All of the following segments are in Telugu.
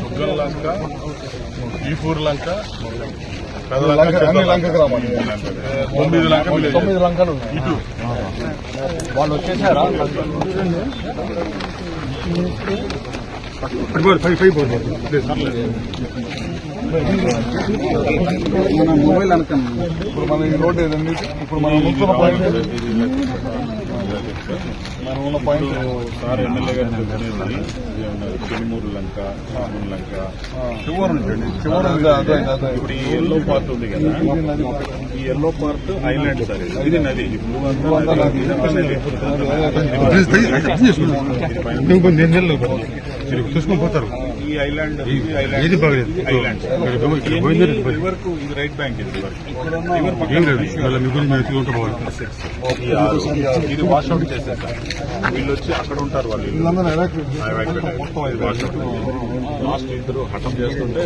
ముగ్గల్ లంక ఈపూర్ లంక లంక- అన్ని లంక తొమ్మిది లంక విలేజ్. తొమ్మిది లంకలు. ఇటు. వాళ్ళు వచ్చేసారా? మన మొబైల్ అనుకున్నాం ఇప్పుడు మన ఈ రోడ్ ఏదండి? ఇప్పుడు మనం పాయింట్ మనం ఉన్న పాయింట్ సార్ ఎమ్మెల్యే గారు చెప్పినది చెనిమూరు లంక లంక. చివరి ఇప్పుడు ఈ ఎల్లో పార్ట్ ఉంది కదా. ఈ ఎల్లో పార్ట్ ఐలాండ్ సార్ ఇది. నది. నది. చూసుకొని పోతారు. ఈ ఐలాండ్. ఐలాండ్. ఏది బాగలేదు ఐలాండ్ రివర్కు ఇది రైట్ బ్యాంక్ ఇది రివర్ లేదు వాళ్ళ. ఇది వచ్చి అక్కడ ఉంటారు వాళ్ళు. out. లాస్ట్ ఇద్దరు హఠం చేస్తుంటే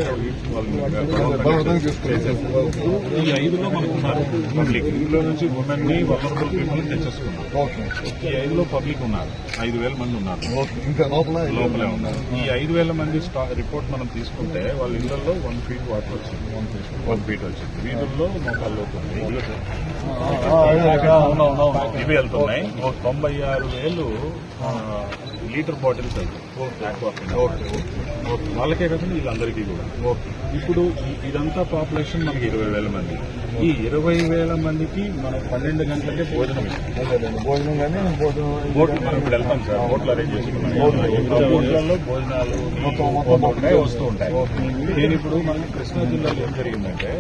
ఈ ఐదులో మనకు ఉన్నారు పబ్లిక్. ఇందులో నుంచి ఉమెన్ని వలనరబుల్ పీపుల్ తెచ్చేసుకున్నారు. ఓకే. ఈ ఐదులో పబ్లిక్ ఉన్నారు. ఐదు వేల మంది ఉన్నారు. ఇంకా లోపల లోపలే ఉన్నారు. ఈ ఐదు వేల మంది రిపోర్ట్ మనం తీసుకుంటే వాళ్ళ ఇళ్ళలో వన్ ఫీట్ వాటర్ వచ్చింది. వన్ ఫీట్ వన్ ఫీట్ వచ్చింది. వీధుల్లో మోకాళ్ళు అవుతుంది ఇవి వెళ్తున్నాయి. తొంభై ఆరు వేలు లీటర్ బాటిల్స్ అయితే. వాళ్ళకే కాకుండా వీళ్ళందరికీ కూడా. ఇప్పుడు ఇదంతా పాపులేషన్ మనకి ఇరవై వేల మంది. ఈ ఇరవై వేల మందికి మనం పన్నెండు గంటలకే భోజనం భోజనం కానీ భోజనం బోట్లు మనం ఇప్పుడు వెళ్తాం సార్. బోట్లు అరేంజ్ చేసుకున్నాం. బోట్లలో భోజనాలు మొత్తం వస్తూ ఉంటాయి. నేను ఇప్పుడు మనకి కృష్ణా జిల్లాలో ఏం జరిగిందంటే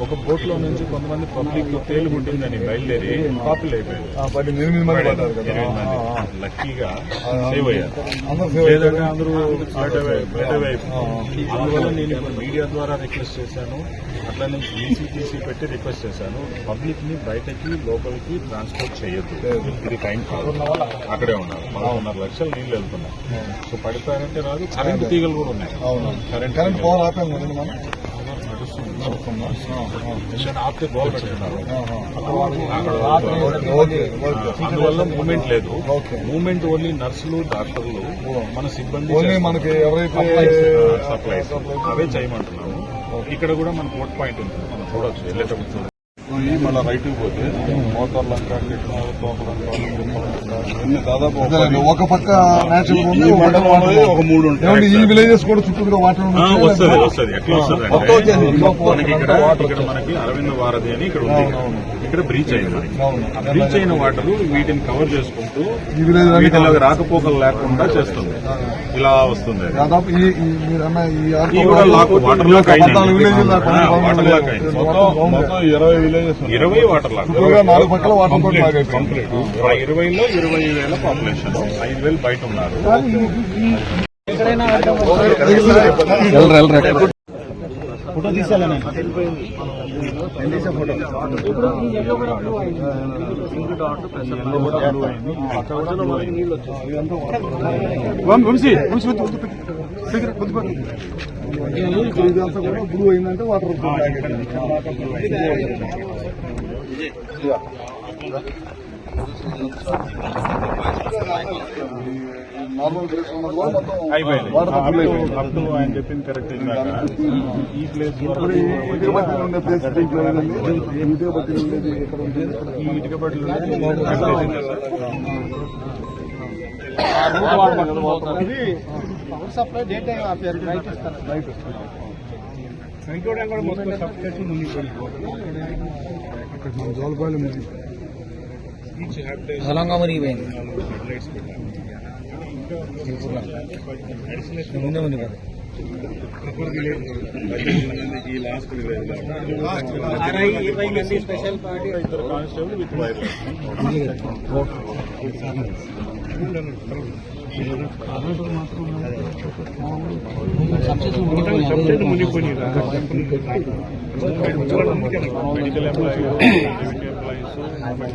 ఒక బోట్లో నుంచి కొంతమంది పబ్లిక్ తేలు పుట్టిందని బయలుదేరి కాపులు అయిపోయారు. లక్కీగా సేవ్ అయ్యారు. అందరూ లేదంటే అవే అందువల్ల నేను ఇప్పుడు మీడియా ద్వారా రిక్వెస్ట్ చేశాను. అట్లనే ఈసీటీసీ పెట్టి రిక్వెస్ట్ చేశాను. పబ్లిక్ని బయటకి లోపలికి ట్రాన్స్పోర్ట్ చేయొద్దు. ఇది టైం కాదు. అక్కడే ఉన్నారు. పదకొండున్నర లక్షలు నీళ్ళు వెళ్తున్నాయి. సో పడిపోయారంటే రాదు. కరెంట్ తీగలు కూడా ఉన్నాయి. కరెంట్ కరెంట్ గోల్ పెట్టుకున్నారు ఓకే అందువల్ల మూమెంట్ లేదు. మూమెంట్ ఓన్లీ నర్సులు డాక్టర్లు మన సిబ్బంది. మనకి ఎవరైతే సప్లైస్ అవే చేయమంటున్నాము ఇక్కడ కూడా మన పోర్ట్ పాయింట్ ఉంది మనం చూడొచ్చు వెళ్ళేటప్పుడు మళ్ళీ రైట్ పోతే లంక ఇవన్నీ దాదాపు ఒక పక్క ఒక మూడు ఉంటాయి. ఈ విలేజెస్ కూడా చుట్టూగా వాటర్. వస్తుంది వస్తుంది ఎట్లా మనకి ఇక్కడ మనకి అరవింద వారధి అని ఇక్కడ ఉంది. ఇక్కడ బ్రీచ్ అయింది మనకి. అవును. ఆ బ్రీచ్ అయిన వాటర్ వీటిని కవర్ చేసుకుంటూ విలేజ్ వీటిలో రాకపోకలు లేకుండా చేస్తుంది. ఇలా వస్తుంది. దాదాపు ఈ వాటర్ లాక్ అయింది. వాటర్ లాక్ మొత్తం ఇరవై విలేజెస్ ఇరవై వాటర్ ఇరవైలో ఇరవై వేల పాపులేషన్ ఐదు వేలు బయట ఉన్నారు. ఇదంతా కూడా బ్లూ అయిందంటే వాటర్ నార్మల్ ప్లేస్ ఉన్నది కూడా మొత్తం అయిపోయింది వాటర్ అప్ ఫుల్ టు- అయిపోయింది. ఆయన చెప్పింది కరెక్ట్ ఈ ప్లేస్ ఈ ఇటుక బట్టలు పవర్ సప్లై డే టైం ఆపారు ఇస్తారు రైట్ కూడా మొత్తం సబ్స్టేషన్ మన. బలంగా మునిగిపోయింది ముందే ఉంది కదా ఈ లాస్ట్ స్పెషల్ పార్టీ ఇద్దరు కానిస్టేబుల్ విత్ మెడికల్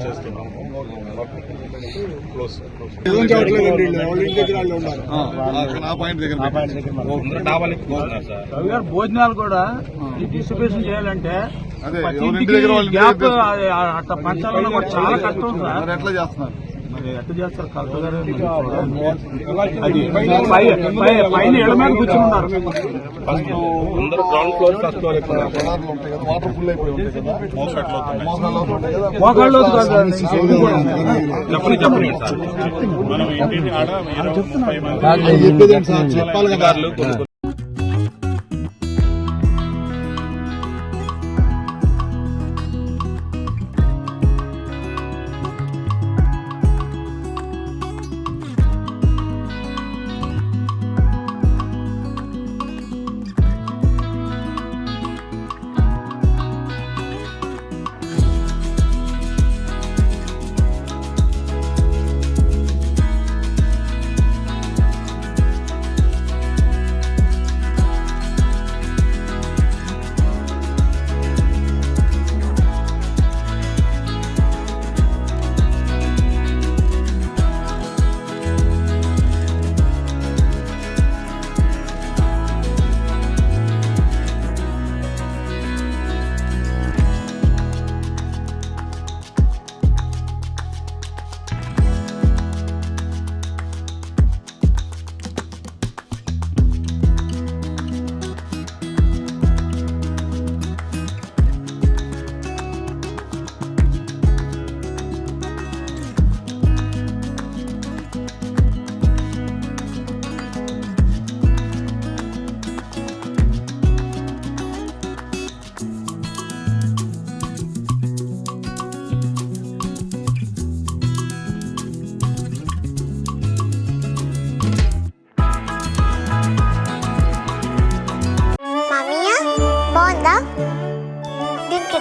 చేస్తున్నాము క్లోజ్ దగ్గర భోజనాలు కూడా డిస్ట్రిబ్యూషన్ చేయాలంటే అట్లా పంచాలన్నా కూడా చాలా కష్టం సార్. ఎట్లా చేస్తున్నారు? మరి ఎట్లా చేస్తారు? కలెక్టర్ గారు అది పై- పై- పైన ఇళ్ళ మీద కూర్చుని ఉన్నారు. పొలాలు ఉంటాయి కదా వాటర్ ఫుల్ అయిపోయి ఉంటాయి కదా. మోకాళ్ళు సార్. చెప్పండి చెప్పండి మనం ఆడ సార్? చెప్పాలి కదా.